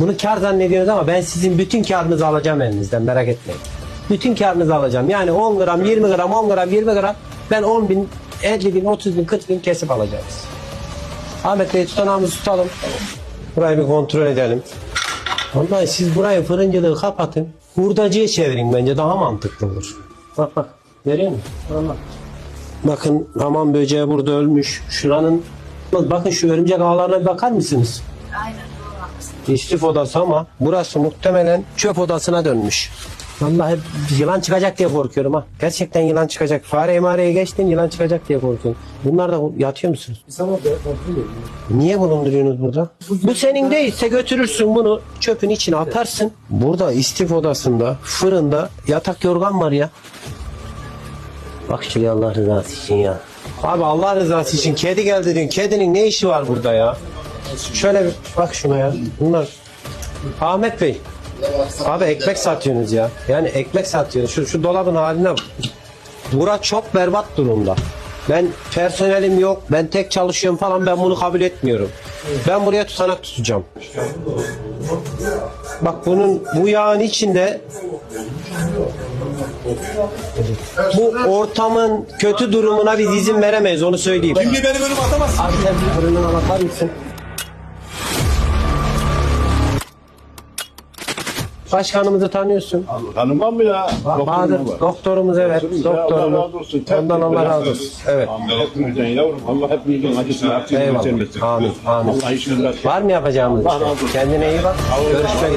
Bunu kar zannediyorsunuz ama ben sizin bütün karınızı alacağım elinizden merak etmeyin. Bütün karınızı alacağım. Yani 10 gram, 20 gram, 10 gram, 20 gram ben 10 bin, 50 bin, 30 bin, 40 bin kesip alacağız. Ahmet Bey tutanağımızı tutalım. Burayı bir kontrol edelim. Vallahi siz burayı fırıncılığı kapatın. Hurdacıya çevirin bence daha mantıklı olur. Bak bak. Görüyor musun? Allah. Bakın hamam böceği burada ölmüş. Şuranın bakın şu örümcek ağlarına bir bakar mısınız? Aynen. İstif odası ama burası muhtemelen çöp odasına dönmüş. Vallahi yılan çıkacak diye korkuyorum ha. Gerçekten yılan çıkacak. Fare mareye geçtin yılan çıkacak diye korkuyorum. Bunlar da yatıyor musunuz? Niye bulunduruyorsunuz burada? Bu senin değilse götürürsün bunu çöpün içine atarsın. Burada istif odasında, fırında yatak yorgan var ya. Bak şuraya Allah rızası için ya. Abi Allah rızası için kedi geldi dün. Kedinin ne işi var burada ya? Şöyle bir bak şuna ya. Bunlar Ahmet Bey. Abi ekmek satıyorsunuz ya. Yani ekmek satıyorsunuz. Şu, şu dolabın haline bak. Bura çok berbat durumda. Ben personelim yok. Ben tek çalışıyorum falan. Ben bunu kabul etmiyorum. Ben buraya tutanak tutacağım. Bak bunun bu yağın içinde bu ortamın kötü durumuna biz izin veremeyiz onu söyleyeyim. Şimdi benim önüme atamazsın. Bir fırından bakar mısın? Başkanımızı tanıyorsun. Tanımam mı ya? Bahadır, doktorumuz evet, doktorumuz. Allah razı olsun. Ondan Allah razı olsun. Evet. Hepimizden yavrum. Allah hepimizin acısını hepsini Eyvallah. geçirmesin. Amin, amin. Allah rast Var mı yapacağımız bir şey? Kendine iyi bak. Görüşmek üzere.